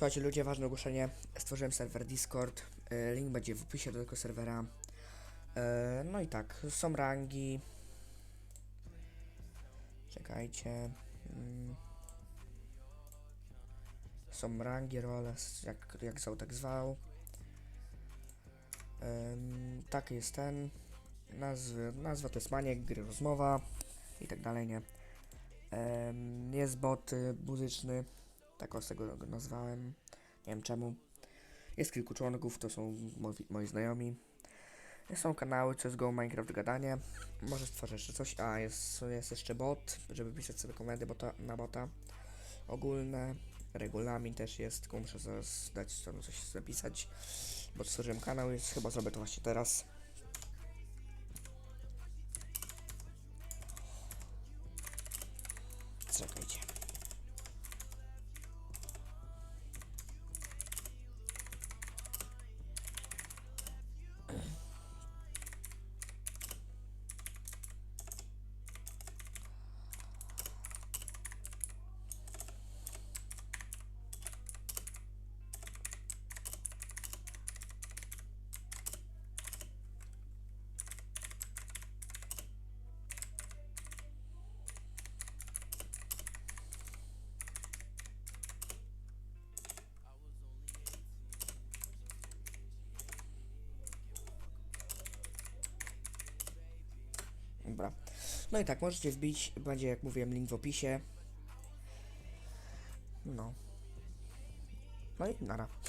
Słuchajcie, ludzie, ważne ogłoszenie. Stworzyłem serwer Discord. e, Link będzie w opisie do tego serwera. E, No i tak, są rangi. Czekajcie. Mm. Są rangi, role, jak, jak zwał, tak zwał. Em, taki jest ten. Nazwy, nazwa to jest Maniek, gry rozmowa i tak dalej, nie? Jest bot muzyczny, tak z tego go nazwałem. Nie wiem czemu. Jest kilku członków, to są moi, moi znajomi. Są kanały CSGO, Minecraft, gadanie. Może stworzę jeszcze coś. A, jest, jest jeszcze bot, żeby pisać sobie komendy bota, na bota. Ogólne. Regulamin też jest, tylko muszę zaraz dać tam coś zapisać. Bo stworzyłem kanał, jest chyba zrobię to właśnie teraz. Dobra. No i tak, możecie wbić, będzie jak mówiłem link w opisie. No. No i nara.